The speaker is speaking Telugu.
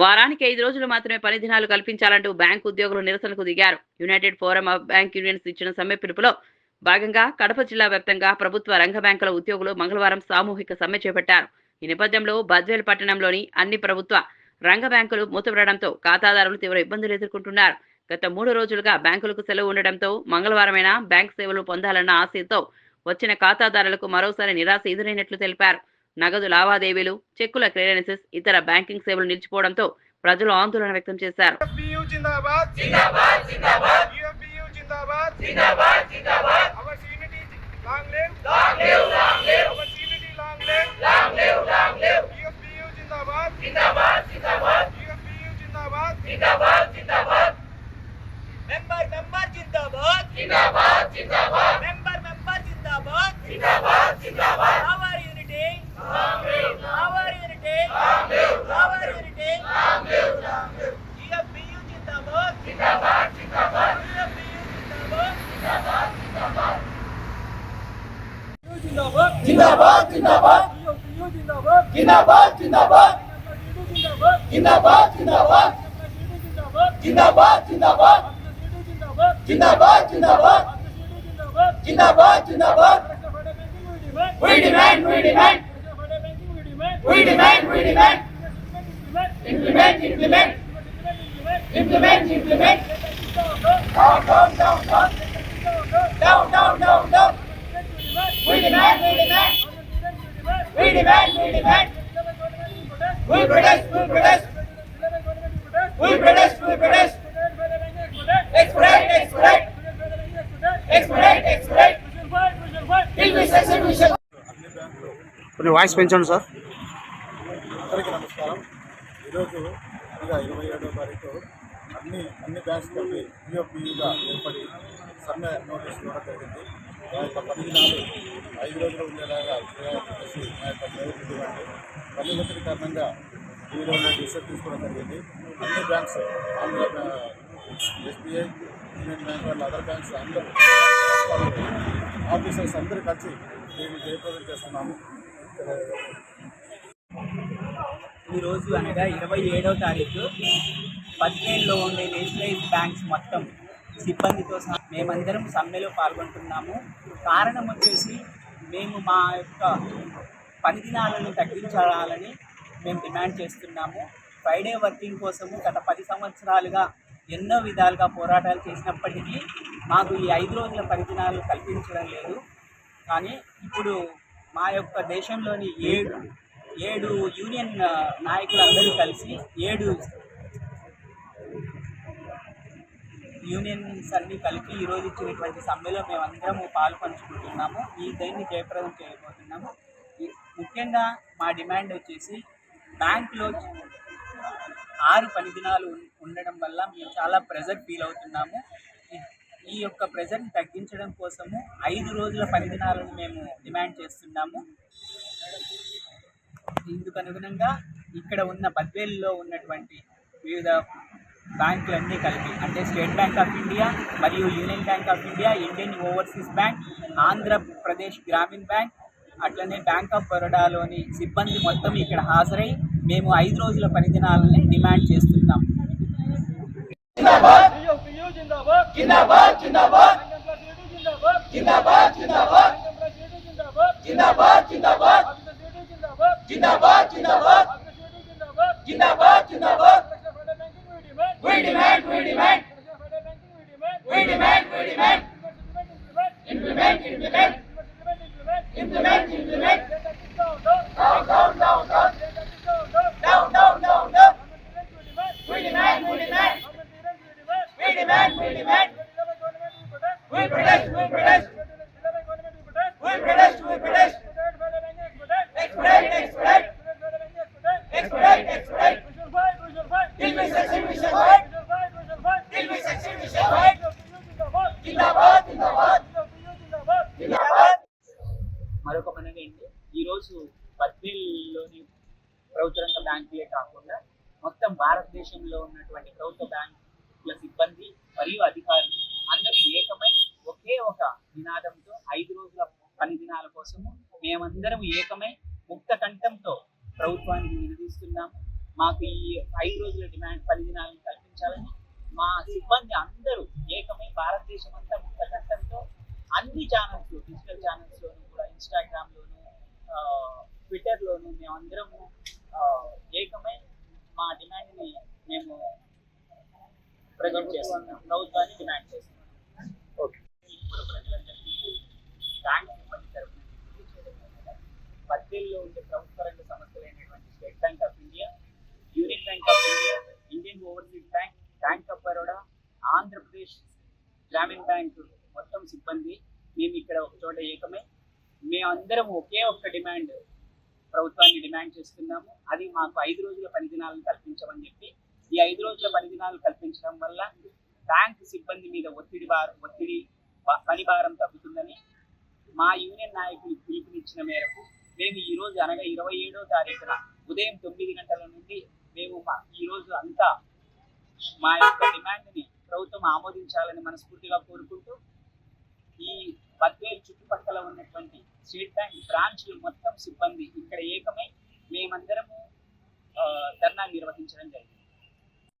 వారానికి ఐదు రోజులు మాత్రమే పని దినాలు కల్పించాలంటూ బ్యాంకు ఉద్యోగులు నిరసనకు దిగారు. United Forum of Bank Unions ఇచ్చిన సమ్మె పిలుపులో భాగంగా కడప జిల్లా వ్యాప్తంగా ప్రభుత్వ రంగ బ్యాంకుల ఉద్యోగులు మంగళవారం సామూహిక సమ్మె చేపట్టారు. ఈ నేపథ్యంలో బద్వేల్ పట్టణంలోని అన్ని ప్రభుత్వ రంగ బ్యాంకులు మూతపడడంతో ఖాతాదారులు తీవ్ర ఇబ్బందులు ఎదుర్కొంటున్నారు. గత మూడు రోజులుగా బ్యాంకులకు సెలవు ఉండడంతో మంగళవారమైన బ్యాంక్ సేవలు పొందాలన్న ఆశతో వచ్చిన ఖాతాదారులకు మరోసారి నిరాశ ఎదురైనట్లు తెలిపారు. నగదు లావాదేవీలు చెక్కుల క్లియరెన్సెస్ ఇతర బ్యాంకింగ్ సేవలు నిలిచిపోవడంతో ప్రజలు ఆందోళన వ్యక్తం చేశారు. జిందాబాద్. जिंदाबाद जिंदाबाद UFBU जिंदाबाद जिंदाबाद जिंदाबाद जिंदाबाद जिंदाबाद जिंदाबाद जिंदाबाद जिंदाबाद जिंदाबाद जिंदाबाद जिंदाबाद जिंदाबाद जिंदाबाद जिंदाबाद we demand we demand we demand we demand implement implement implement implement down down down down down down down down we demand we demand We demand we demand we protest we protest we protest we protest expedite expedite expedite expedite till we succeed we shall కొన్ని వాయిస్ పెంచండి సార్ అందరికీ నమస్కారం ఈరోజు ఇక ఇరవై ఏడో తారీఖు అన్ని అన్ని బ్యాంక్స్ కలిపి పిఓపిగా ఏర్పడి సమ్మె నోటీస్ ఇవ్వడం జరిగింది ఆ యొక్క పని ఐదు రోజులు ఉండేలాగా చేయాలని మా యొక్క ప్రైవేట్ పని ఒత్తిడి కారణంగా ఈరోజు డిసిషన్ తీసుకోవడం జరిగింది అన్ని banks Andhra SBI Union Bank వాళ్ళు అదర్ బ్యాంక్స్ అందరూ ఆఫీసర్స్ అందరూ కలిసి దీన్ని జయప్రదం చేస్తున్నాము ఈరోజు అనగా ఇరవై ఏడవ తారీఖు. పదిహేనులో ఉండే నేషనలైజ్ బ్యాంక్స్ మొత్తం సిబ్బందితో సహా మేమందరం సమ్మెలో పాల్గొంటున్నాము. కారణం వచ్చేసి మేము మా యొక్క పని దినాలను తగ్గించాలని మేము డిమాండ్ చేస్తున్నాము. ఫ్రైడే వర్కింగ్ కోసము గత పది సంవత్సరాలుగా ఎన్నో విధాలుగా పోరాటాలు చేసినప్పటికీ మాకు ఈ ఐదు రోజుల పని దినాలు కల్పించడం లేదు. కానీ ఇప్పుడు మా యొక్క దేశంలోని ఏడు ఏడు యూనియన్ నాయకులందరూ కలిసి ఏడు యూనియన్స్ అన్నీ కలిపి ఈరోజు ఇచ్చినటువంటి సమ్మెలో మేమందరము పాలు పంచుకుంటున్నాము ఈ దీన్ని జయప్రదం చేయబోతున్నాము. ముఖ్యంగా మా డిమాండ్ వచ్చేసి బ్యాంకులో ఆరు పని దినాలు ఉండడం వల్ల మేము చాలా ప్రెజర్ ఫీల్ అవుతున్నాము. ఈ- యొక్క ప్రెజర్ని తగ్గించడం కోసము ఐదు రోజుల పని దినాలను మేము డిమాండ్ చేస్తున్నాము. ఇందుకు అనుగుణంగా ఇక్కడ ఉన్న బద్వేలులో ఉన్నటువంటి వివిధ బ్యాంకులన్నీ కలిపి అంటే స్టేట్ బ్యాంక్ ఆఫ్ ఇండియా మరియు Union Bank of India Indian Overseas Bank Andhra Pradesh Grameena Bank అట్లనే బ్యాంక్ ఆఫ్ బరోడాలోని సిబ్బంది మొత్తం ఇక్కడ హాజరై మేము ఐదు రోజుల పనిదినాలని డిమాండ్ చేస్తున్నాం. జిందాబాద్! జిందాబాద్! జిందాబాద్ జిందాబాద్! implement, implement, implement. Down, down, down, down. Down, down, down, down. We demand, we demand. We demand, we demand. We protest, we protest. We protest, we protest. Expedite, expedite. Expedite, expedite. Give me such, give me such. ప్రభుత్వ రంగ బ్యాంకులే కాకుండా మొత్తం భారతదేశంలో ఉన్నటువంటి ప్రభుత్వ బ్యాంకుల సిబ్బంది మరియు అధికారులు అందరూ ఏకమై ఒకే ఒక నినాదంతో ఐదు రోజుల పని దినాల కోసము మేమందరం ఏకమై ముక్త కంఠంతో ప్రభుత్వానికి నిలదీస్తున్నాము మాకు ఈ ఐదు రోజుల డిమాండ్ పని దినాలను కల్పించాలని మా సిబ్బంది అందరూ ఏకమై భారతదేశం అంతా ముక్త కంఠంతో అన్ని ఛానల్స్ డిజిటల్ ఛానల్స్లోనూ కూడా ఇన్స్టాగ్రామ్ లోను ట్విట్టర్ లోను మేమందరము ఏకమై మా డిమాండ్ని మేము ప్రజెంట్ చేస్తున్నాం. ప్రభుత్వాన్ని డిమాండ్ చేస్తున్నాం. ఓకే. ఇప్పుడు ప్రజలందరికీ బ్యాంక్ ఉండే ప్రభుత్వ రంగ సంస్థలైనటువంటి State Bank of India Union Bank of India Indian Overseas Bank Bank of Baroda Andhra Pradesh Grameena Bank మొత్తం సిబ్బంది మేము ఇక్కడ ఒక చోట ఏకమై మేమందరం ఒకే ఒక్క డిమాండ్ ప్రభుత్వాన్ని డిమాండ్ చేస్తున్నాము. అది మాకు ఐదు రోజుల పని దినాలను కల్పించమని చెప్పి ఈ ఐదు రోజుల పని దినాలు కల్పించడం వల్ల బ్యాంక్ సిబ్బంది మీద ఒత్తిడి భార ఒత్తిడి పని భారం తగ్గుతుందని మా యూనియన్ నాయకులు పిలుపునిచ్చిన మేరకు మేము ఈరోజు అనగా ఇరవై ఏడో తారీఖున ఉదయం తొమ్మిది గంటల నుండి మేము మా ఈరోజు అంతా మా యొక్క డిమాండ్ని ప్రభుత్వం ఆమోదించాలని మనస్ఫూర్తిగా కోరుకుంటూ ఈ బద్వేలు చుట్టుపక్కల ఉన్నటువంటి స్టేట్ బ్యాంక్ బ్రాంచ్లు మొత్తం సిబ్బంది ఇక్కడ ఏకమై మేమందరము ఆ, ధర్నా నిర్వహించడం జరిగింది.